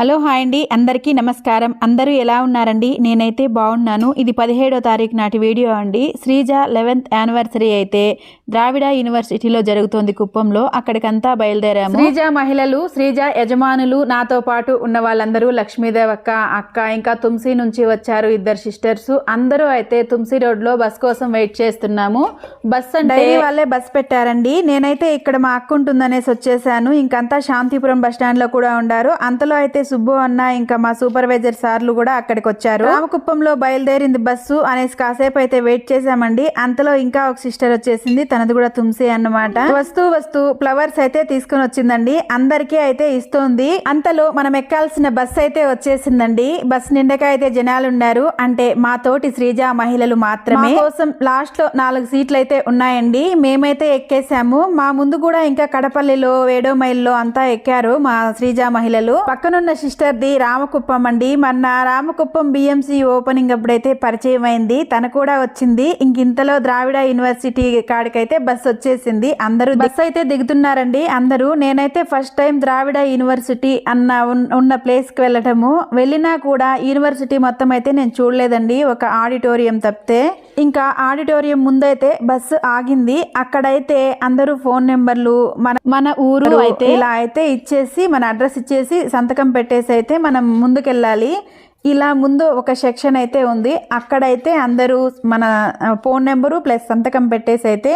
Hello hi అండి అందరికీ నమస్కారం. అందరూ ఎలా ఉన్నారండి? నేనైతే బాగున్నాను. ఇది పదిహేడో తారీఖు నాటి వీడియో అండి. శ్రీజ లెవెన్త్ యానివర్సరీ అయితే ద్రావిడ యూనివర్సిటీలో జరుగుతోంది కుప్పంలో. అక్కడికంతా బయలుదేరాము. శ్రీజ మహిళలు శ్రీజ యజమానులు నాతో పాటు ఉన్న వాళ్ళందరూ లక్ష్మీదేవి అక్క అక్క ఇంకా తుమ్సీ నుంచి వచ్చారు ఇద్దరు సిస్టర్స్. అందరూ అయితే తుమ్సీ రోడ్లో బస్ కోసం వెయిట్ చేస్తున్నాము. బస్ అంటే వాళ్ళే బస్ పెట్టారండి. నేనైతే ఇక్కడ మా అక్క ఉంటుందనేసి వచ్చేసాను. ఇంకంతా శాంతిపురం బస్ స్టాండ్లో కూడా ఉండారు. అంతలో అయితే సుబ్బు అన్న ఇంకా మా సూపర్వైజర్ సార్లు కూడా అక్కడికి వచ్చారు రామకుప్పంలో బయలుదేరింది బస్సు. అనేసి కాసేపు అయితే వెయిట్ చేసామండి అంతలో ఇంకా ఒక సిస్టర్ వచ్చేసింది. తనది కూడా తుమ్సే అన్నమాట. వస్తూ వస్తూ ఫ్లవర్స్ అయితే తీసుకుని వచ్చిందండి. అందరికీ అయితే ఇస్తోంది. అంతలో మనం ఎక్కాల్సిన బస్ అయితే వచ్చేసిందండి. బస్ నిండక అయితే జనాలు ఉన్నారు అంటే మా తోటి శ్రీజ మహిళలు మాత్రమే. కోసం లాస్ట్లో నాలుగు సీట్లు అయితే ఉన్నాయండి. మేమైతే ఎక్కేసాము మా ముందు కూడా ఇంకా కడపల్లిలో వేడో మైల్లో అంతా ఎక్కారు మా శ్రీజ మహిళలు. పక్కనున్న సిస్టర్ ది రామకుప్పం అండి. మొన్న రామకుప్పం బిఎంసి ఓపెనింగ్ అప్పుడైతే పరిచయం అయింది. తను కూడా వచ్చింది. ఇంక ఇంతలో ద్రావిడ యూనివర్సిటీ కాడికైతే బస్ వచ్చేసింది. అందరూ బస్ అయితే దిగుతున్నారండి. అందరూ నేనైతే ఫస్ట్ టైం ద్రావిడ యూనివర్సిటీ అన్న ఉన్- ఉన్న ప్లేస్కి వెళ్ళటము. వెళ్ళినా కూడా యూనివర్సిటీ మొత్తం అయితే నేను చూడలేదండి. ఒక ఆడిటోరియం తప్పితే. ఇంకా ఆడిటోరియం ముందైతే బస్సు ఆగింది. అక్కడైతే అందరూ ఫోన్ నెంబర్లు మన మన ఊరు అయితే ఇలా అయితే ఇచ్చేసి మన అడ్రస్ ఇచ్చేసి సంతకం పెట్టేసి అయితే మనం ముందుకెళ్ళాలి. ఇలా ముందు ఒక సెక్షన్ అయితే ఉంది. అక్కడైతే అందరూ మన ఫోన్ నెంబరు ప్లస్ సంతకం పెట్టేసి అయితే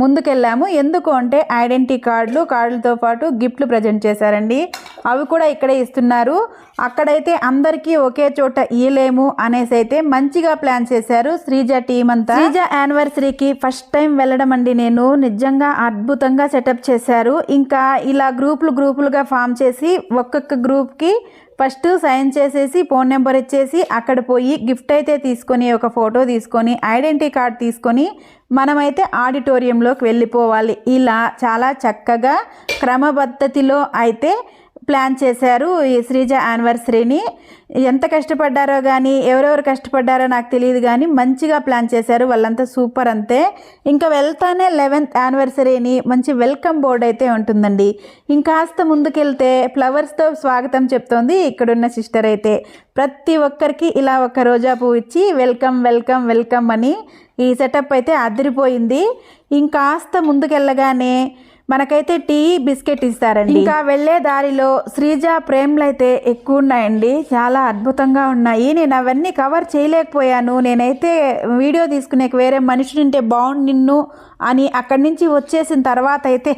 ముందుకెళ్ళాము. ఎందుకు అంటే ఐడెంటిటీ కార్డులు కార్డులతో పాటు గిఫ్ట్లు ప్రజెంట్ చేశారండి. అవి కూడా ఇక్కడే ఇస్తున్నారు. అక్కడైతే అందరికీ ఒకే చోట ఇయలేము అనేసి అయితే మంచిగా ప్లాన్ చేశారు శ్రీజ టీం అంతా. శ్రీజ యానివర్సరీకి ఫస్ట్ టైం వెళ్ళడం అండి నేను. నిజంగా అద్భుతంగా సెటప్ చేశారు. ఇంకా ఇలా గ్రూపులు గ్రూపులుగా ఫామ్ చేసి ఒక్కొక్క గ్రూప్కి ఫస్ట్ సైన్ చేసేసి ఫోన్ నెంబర్ ఇచ్చేసి అక్కడ పోయి గిఫ్ట్ అయితే తీసుకొని ఒక ఫోటో తీసుకొని ఐడెంటిటీ కార్డ్ తీసుకొని మనమైతే ఆడిటోరియంలోకి వెళ్ళిపోవాలి. ఇలా చాలా చక్కగా క్రమపద్ధతిలో అయితే ప్లాన్ చేశారు ఈ శ్రీజ యానివర్సరీని. ఎంత కష్టపడ్డారో కానీ ఎవరెవరు కష్టపడ్డారో నాకు తెలియదు కానీ మంచిగా ప్లాన్ చేశారు. వాళ్ళంతా సూపర్ అంతే. ఇంకా వెళ్తానే లెవెన్త్ యానివర్సరీని మంచి వెల్కమ్ బోర్డ్ అయితే ఉంటుందండి. ఇంకాస్త ముందుకెళ్తే ఫ్లవర్స్తో స్వాగతం చెప్తోంది ఇక్కడున్న సిస్టర్ అయితే. ప్రతి ఒక్కరికి ఇలా ఒక రోజా పువ్వు ఇచ్చి వెల్కమ్ వెల్కమ్ వెల్కమ్ అని ఈ సెటప్ అయితే అదిరిపోయింది. ఇంకాస్త ముందుకెళ్ళగానే మనకైతే టీ బిస్కెట్ ఇస్తారండి. ఇంకా వెళ్ళే దారిలో శ్రీజ ప్రేమ్లు అయితే ఎక్కువ ఉన్నాయండి చాలా అద్భుతంగా ఉన్నాయి. నేను అవన్నీ కవర్ చేయలేకపోయాను. నేనైతే వీడియో తీసుకునే వేరే మనిషి ఉంటే బాగుండు నిన్ను అని అక్కడి నుంచి వచ్చేసిన తర్వాత అయితే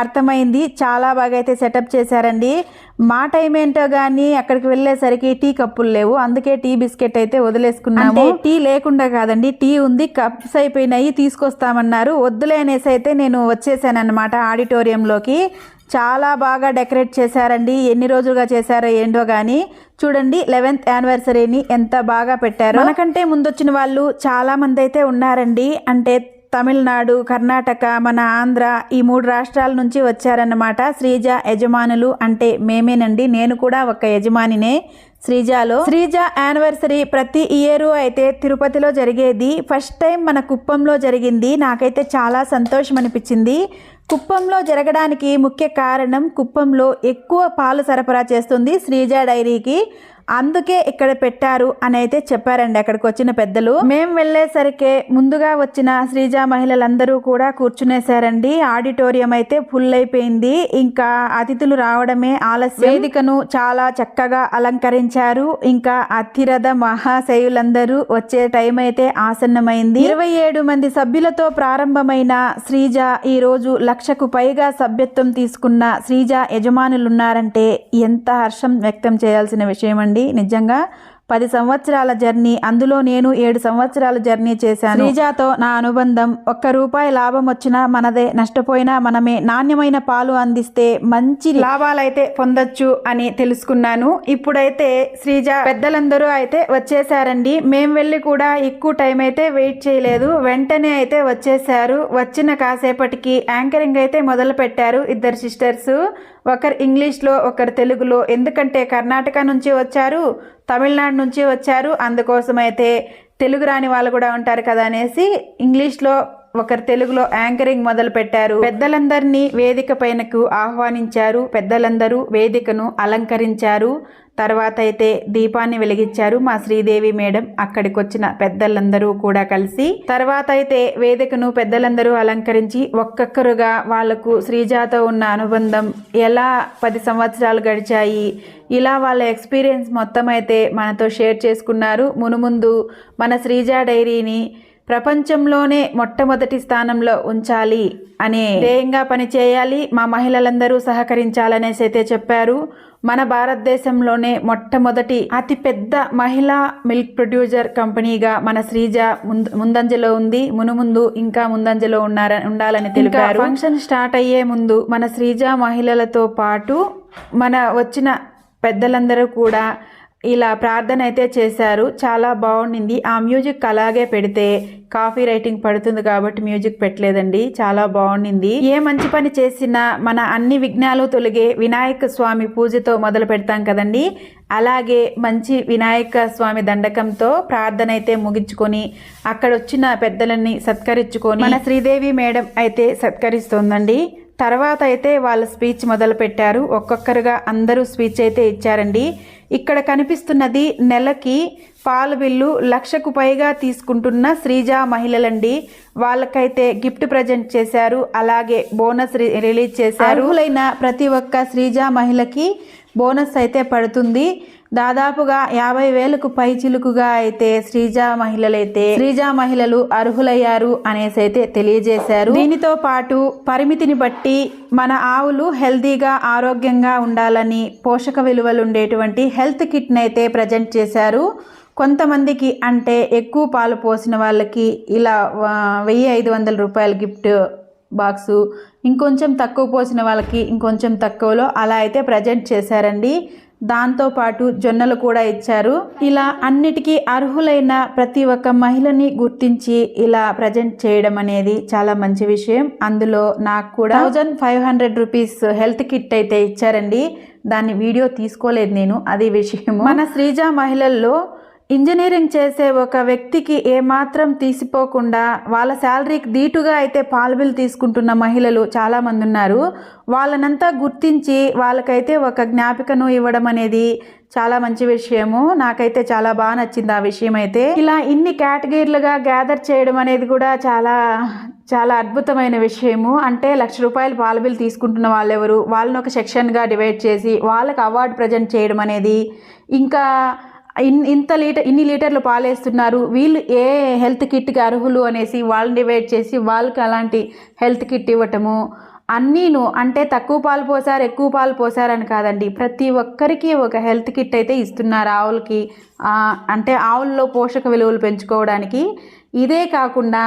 అర్థమైంది. చాలా బాగా అయితే సెటప్ చేశారండి. మా టైం ఏంటో కానీ అక్కడికి వెళ్ళేసరికి టీ కప్పులు లేవు. అందుకే టీ బిస్కెట్ అయితే వదిలేసుకున్నాము. టీ లేకుండా కాదండి. టీ ఉంది కప్స్ అయిపోయినాయి తీసుకొస్తామన్నారు. వద్దులే అనేసి అయితే నేను వచ్చేసాను అనమాట ఆడిటోరియంలోకి. చాలా బాగా డెకరేట్ చేశారండి. ఎన్ని రోజులుగా చేశారో ఏంటో కానీ చూడండి లెవెన్త్ యానివర్సరీని ఎంత బాగా పెట్టారు. మనకంటే ముందొచ్చిన వాళ్ళు చాలా మంది అయితే ఉన్నారండి. అంటే తమిళనాడు కర్ణాటక మన ఆంధ్ర ఈ మూడు రాష్ట్రాల నుంచి వచ్చారన్నమాట. శ్రీజ యజమానులు అంటే మేమేనండి. నేను కూడా ఒక యజమానినే. శ్రీజాలో శ్రీజ యానివర్సరీ ప్రతి ఇయరు అయితే తిరుపతిలో జరిగేది. ఫస్ట్ టైం మన కుప్పంలో జరిగింది. నాకైతే చాలా సంతోషం అనిపించింది. కుప్పంలో జరగడానికి ముఖ్య కారణం కుప్పంలో ఎక్కువ పాలు సరఫరా చేస్తుంది శ్రీజ డైరీకి. అందుకే ఇక్కడ పెట్టారు అని అయితే చెప్పారండి అక్కడికి వచ్చిన పెద్దలు. మేము వెళ్ళేసరికే ముందుగా వచ్చిన శ్రీజ మహిళలందరూ కూడా కూర్చునేశారండి. ఆడిటోరియం అయితే ఫుల్ అయిపోయింది. ఇంకా అతిథులు రావడమే ఆలస్యం. వేదికను చాలా చక్కగా అలంకరించారు. ఇంకా అతిరథ మహాశయులందరూ వచ్చే టైం అయితే ఆసన్నమైంది. ఇరవై ఏడు మంది సభ్యులతో ప్రారంభమైన శ్రీజ ఈ రోజు లక్షకు పైగా సభ్యత్వం తీసుకున్న శ్రీజ యజమానులున్నారంటే ఎంత హర్షం వ్యక్తం చేయాల్సిన విషయం అండి నిజంగా పది సంవత్సరాల జర్నీ అందులో నేను ఏడు సంవత్సరాల జర్నీ చేశాను. శ్రీజాతో నా అనుబంధం ఒక్క రూపాయి లాభం వచ్చినా మనదే నష్టపోయినా మనమే నాణ్యమైన పాలు అందిస్తే మంచి లాభాలైతే పొందొచ్చు అని తెలుసుకున్నాను. ఇప్పుడైతే శ్రీజ పెద్దలందరూ అయితే వచ్చేసారండి మేం వెళ్ళి కూడా ఎక్కువ టైం అయితే వెయిట్ చేయలేదు. వెంటనే అయితే వచ్చేసారు వచ్చిన కాసేపటికి యాంకరింగ్ అయితే మొదలు పెట్టారు ఇద్దరు సిస్టర్స్. ఒకరు ఇంగ్లీష్లో ఒకరు తెలుగులో. ఎందుకంటే కర్ణాటక నుంచి వచ్చారు. తమిళనాడు నుంచి వచ్చారు. అందుకోసం అయితే తెలుగు రాని వాళ్ళు కూడా ఉంటారు కదా అనేసి ఇంగ్లీష్లో ఒకరు తెలుగులో యాంకరింగ్ మొదలు పెట్టారు. పెద్దలందరినీ వేదిక పైనకు ఆహ్వానించారు. పెద్దలందరూ వేదికను అలంకరించారు. తర్వాత అయితే దీపాన్ని వెలిగించారు మా శ్రీదేవి మేడం. అక్కడికి వచ్చిన పెద్దలందరూ కూడా కలిసి తర్వాత అయితే వేదికను పెద్దలందరూ అలంకరించి ఒక్కొక్కరుగా వాళ్ళకు శ్రీజాతో ఉన్న అనుబంధం ఎలా పది సంవత్సరాలు గడిచాయి ఇలా వాళ్ళ ఎక్స్పీరియన్స్ మొత్తం అయితే మనతో షేర్ చేసుకున్నారు. మునుముందు మన శ్రీజా డైరీని ప్రపంచంలోనే మొట్టమొదటి స్థానంలో ఉంచాలి అనే ధ్యేయంగా పనిచేయాలి మా మహిళలందరూ సహకరించాలనేసి అయితే చెప్పారు. మన భారతదేశంలోనే మొట్టమొదటి అతి పెద్ద మహిళా మిల్క్ ప్రొడ్యూసర్ కంపెనీగా మన శ్రీజ ముంద ముందంజలో ఉంది. మునుముందు ఇంకా ముందంజలో ఉన్నార ఉండాలని తెలిపారు. ఫంక్షన్ స్టార్ట్ అయ్యే ముందు మన శ్రీజ మహిళలతో పాటు మన వచ్చిన పెద్దలందరూ కూడా ఇలా ప్రార్థన అయితే చేశారు. చాలా బాగుండింది. ఆ మ్యూజిక్ అలాగే పెడితే కాఫీ రైటింగ్ పడుతుంది కాబట్టి మ్యూజిక్ పెట్టలేదండి. చాలా బాగుండింది. ఏ మంచి పని చేసినా మన అన్ని విఘ్నాలు తొలగే వినాయక స్వామి పూజతో మొదలు పెడతాం కదండి. అలాగే మంచి వినాయక స్వామి దండకంతో ప్రార్థన అయితే ముగించుకొని అక్కడ వచ్చిన పెద్దలని సత్కరించుకొని మన శ్రీదేవి మేడం అయితే సత్కరిస్తోందండి. తర్వాత అయితే వాళ్ళ స్పీచ్ మొదలు పెట్టారు ఒక్కొక్కరుగా అందరూ స్పీచ్ అయితే ఇచ్చారండి. ఇక్కడ కనిపిస్తున్నది నెలకి పాల బిల్లు లక్షకు పైగా తీసుకుంటున్న శ్రీజ మహిళలండి. వాళ్ళకైతే గిఫ్ట్ ప్రజెంట్ చేశారు. అలాగే బోనస్ రి- రిలీజ్ చేశారు. అర్హులైన ప్రతి ఒక్క శ్రీజ మహిళకి బోనస్ అయితే పడుతుంది. దాదాపుగా యాభై వేలకు పై చిలుకుగా అయితే శ్రీజా మహిళలైతే శ్రీజా మహిళలు అర్హులయ్యారు అనేసి అయితే తెలియజేశారు. దీనితో పాటు పరిమితిని బట్టి మన ఆవులు హెల్తీగా ఆరోగ్యంగా ఉండాలని పోషక విలువలు ఉండేటువంటి హెల్త్ కిట్ని అయితే ప్రజెంట్ చేశారు. కొంతమందికి అంటే ఎక్కువ పాలు పోసిన వాళ్ళకి ఇలా వెయ్యి ఐదు వందల రూపాయల గిఫ్ట్ బాక్సు ఇంకొంచెం తక్కువ పోసిన వాళ్ళకి ఇంకొంచెం తక్కువలో అలా అయితే ప్రజెంట్ చేశారండి. దాంతోపాటు జొన్నలు కూడా ఇచ్చారు. ఇలా అన్నిటికీ అర్హులైన ప్రతి ఒక్క మహిళని గుర్తించి ఇలా ప్రజెంట్ చేయడం అనేది చాలా మంచి విషయం. అందులో నాకు కూడా thousand five hundred rupees health kit అయితే ఇచ్చారండి. దాన్ని వీడియో తీసుకోలేదు నేను అది విషయం మన శ్రీజ మహిళల్లో ఇంజనీరింగ్ చేసే ఒక వ్యక్తికి ఏమాత్రం తీసిపోకుండా వాళ్ళ శాలరీకి దీటుగా అయితే పాలు బిల్ తీసుకుంటున్న మహిళలు చాలామంది ఉన్నారు వాళ్ళనంతా గుర్తించి వాళ్ళకైతే ఒక జ్ఞాపికను ఇవ్వడం అనేది చాలా మంచి విషయము. నాకైతే చాలా బాగా నచ్చింది ఆ విషయం అయితే ఇలా ఇన్ని కేటగిరీలుగా గ్యాదర్ చేయడం అనేది కూడా చాలా చాలా అద్భుతమైన విషయము. అంటే లక్ష రూపాయలు పాల బిల్ తీసుకుంటున్న వాళ్ళెవరు? వాళ్ళని ఒక సెక్షన్గా డివైడ్ చేసి వాళ్ళకి అవార్డు ప్రజెంట్ చేయడం అనేది ఇంకా ఇంత లీటర్ ఇన్ని లీటర్లు పాలేస్తున్నారు. వీళ్ళు ఏ హెల్త్ కిట్కి అర్హులు అనేసి వాళ్ళని డివైడ్ చేసి వాళ్ళకి అలాంటి హెల్త్ కిట్ ఇవ్వటము అన్నీను అంటే తక్కువ పాలు పోసారు ఎక్కువ పాలు పోసారని కాదండి. ప్రతి ఒక్కరికి ఒక హెల్త్ కిట్ అయితే ఇస్తున్నారు ఆవులకి. అంటే ఆవుల్లో పోషక విలువలు పెంచుకోవడానికి. ఇదే కాకుండా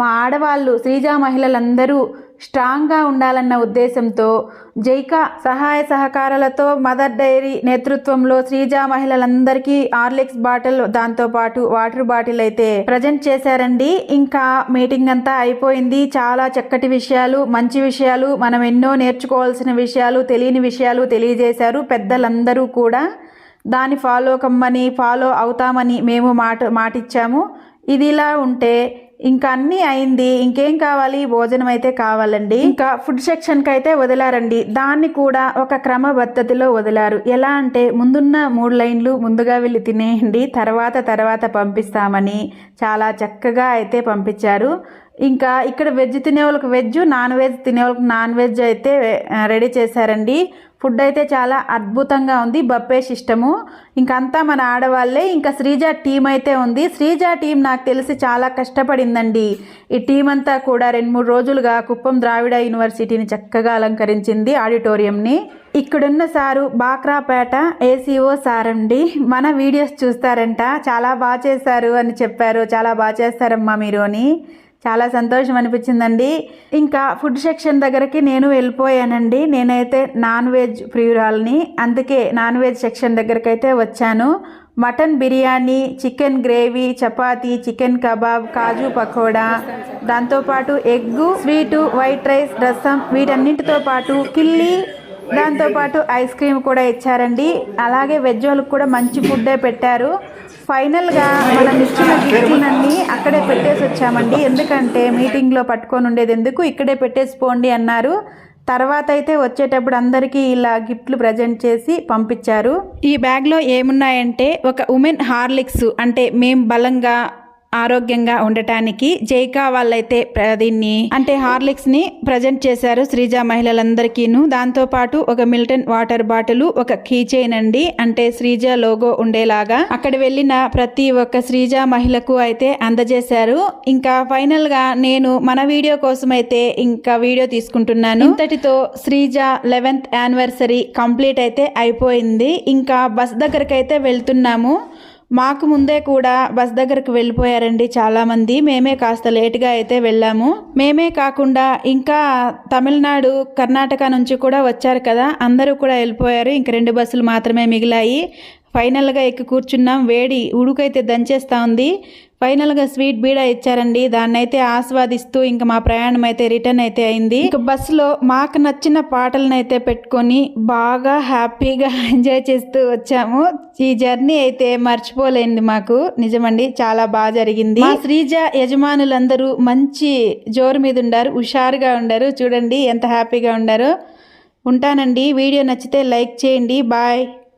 మా ఆడవాళ్ళు శ్రీజా మహిళలందరూ స్ట్రాంగ్గా ఉండాలన్న ఉద్దేశంతో జైకా సహాయ సహకారాలతో మదర్ డైరీ నేతృత్వంలో శ్రీజా మహిళలందరికీ ఆర్లిక్స్ బాటిల్ దాంతోపాటు వాటర్ బాటిల్ అయితే ప్రజెంట్ చేశారండి. ఇంకా మీటింగ్ అంతా అయిపోయింది. చాలా చక్కటి విషయాలు మంచి విషయాలు మనం ఎన్నో నేర్చుకోవాల్సిన విషయాలు తెలియని విషయాలు తెలియజేశారు. పెద్దలందరూ కూడా దాన్ని ఫాలో కమ్మని ఫాలో అవుతామని మేము మాట మాటిచ్చాము. ఇది ఇలా ఉంటే ఇంకా అన్నీ అయింది. ఇంకేం కావాలి? భోజనం అయితే కావాలండి. ఇంకా ఫుడ్ సెక్షన్కి అయితే వదిలారండి. దాన్ని కూడా ఒక క్రమపద్ధతిలో వదిలారు. ఎలా అంటే ముందున్న మూడు లైన్లు ముందుగా వెళ్ళి తినేయండి. తర్వాత తర్వాత పంపిస్తామని చాలా చక్కగా అయితే పంపించారు. ఇంకా ఇక్కడ వెజ్ తినే వాళ్ళకి వెజ్ నాన్ వెజ్ తినే వాళ్ళకి నాన్ వెజ్ అయితే రెడీ చేశారండి. ఫుడ్ అయితే చాలా అద్భుతంగా ఉంది బప్పే సిస్టము. ఇంకంతా మన ఆడవాళ్ళే. ఇంకా శ్రీజ టీం అయితే ఉంది. శ్రీజ టీం నాకు తెలిసి చాలా కష్టపడిందండి. ఈ టీం అంతా కూడా రెండు మూడు రోజులుగా కుప్పం ద్రావిడ యూనివర్సిటీని చక్కగా అలంకరించింది ఆడిటోరియంని. ఇక్కడున్న సారు బాక్రాపేట ఏసీఓ సార్ అండి మన వీడియోస్ చూస్తారంట. చాలా బాగా చేశారు అని చెప్పారు. చాలా బాగా చేస్తారమ్మా మీరు అని. చాలా సంతోషం అనిపించిందండి. ఇంకా ఫుడ్ సెక్షన్ దగ్గరికి నేను వెళ్ళిపోయానండి. నేనైతే నాన్ వెజ్ ప్రియురాలని. అందుకే నాన్ వెజ్ సెక్షన్ దగ్గరికి అయితే వచ్చాను. Mutton biryani chicken gravy chapati chicken kebab kaju pakoda దాంతోపాటు ఎగ్గు స్వీటు వైట్ రైస్ రసం వీటన్నిటితో పాటు కిల్లి దాంతోపాటు ఐస్ క్రీమ్ కూడా ఇచ్చారండి. అలాగే వెజ్ వాళ్ళకి కూడా మంచి ఫుడ్డే పెట్టారు. ఫైనల్గా మనం ఇచ్చిన గిఫ్ట్లన్నీ అక్కడే పెట్టేసి వచ్చామండి. ఎందుకంటే మీటింగ్లో పట్టుకొని ఉండేది ఎందుకు? ఇక్కడే పెట్టేసి పోండి అన్నారు. తర్వాత అయితే వచ్చేటప్పుడు అందరికీ ఇలా గిఫ్ట్లు ప్రజెంట్ చేసి పంపించారు. ఈ బ్యాగ్లో ఏమున్నాయంటే ఒక ఉమెన్ హార్లిక్స్ అంటే మేం బలంగా ఆరోగ్యంగా ఉండటానికి జైకా వాళ్ళైతే దీన్ని అంటే హార్లిక్స్ని ప్రజెంట్ చేశారు శ్రీజ మహిళలందరికీను. దాంతో పాటు ఒక మిల్టన్ వాటర్ బాటిల్ ఒక కీ చైన్ అండి. అంటే శ్రీజ లోగో ఉండేలాగా అక్కడ వెళ్ళిన ప్రతి ఒక్క శ్రీజ మహిళకు అయితే అందజేశారు. ఇంకా ఫైనల్గా నేను మన వీడియో కోసం అయితే ఇంకా వీడియో తీసుకుంటున్నాను. ఇంతటితో శ్రీజ లెవెన్త్ యానివర్సరీ కంప్లీట్ అయితే అయిపోయింది. ఇంకా బస్ దగ్గరకైతే వెళ్తున్నాము. మాకు ముందే కూడా బస్ దగ్గరకు వెళ్ళిపోయారండి చాలామంది. మేమే కాస్త లేటుగా అయితే వెళ్ళాము. మేమే కాకుండా ఇంకా తమిళనాడు కర్ణాటక నుంచి కూడా వచ్చారు కదా అందరూ కూడా వెళ్ళిపోయారు. ఇంక రెండు బస్సులు మాత్రమే మిగిలాయి. ఫైనల్గా ఎక్కి కూర్చున్నాం. వేడి ఉడుకైతే దంచేస్తూ ఉంది. ఫైనల్గా స్వీట్ బీడా ఇచ్చారండి. దాన్ని అయితే ఆస్వాదిస్తూ ఇంకా మా ప్రయాణం అయితే రిటర్న్ అయితే అయింది. ఇక బస్సులో మాకు నచ్చిన పాటలను అయితే పెట్టుకొని బాగా హ్యాపీగా ఎంజాయ్ చేస్తూ వచ్చాము. ఈ జర్నీ అయితే మర్చిపోలేంది మాకు. నిజమండి చాలా బాగా జరిగింది. మా శ్రీజ యజమానులందరూ మంచి జోరు మీద ఉండారు హుషారుగా ఉండారు. చూడండి ఎంత హ్యాపీగా ఉండారో. ఉంటానండి. వీడియో నచ్చితే లైక్ చేయండి. బాయ్.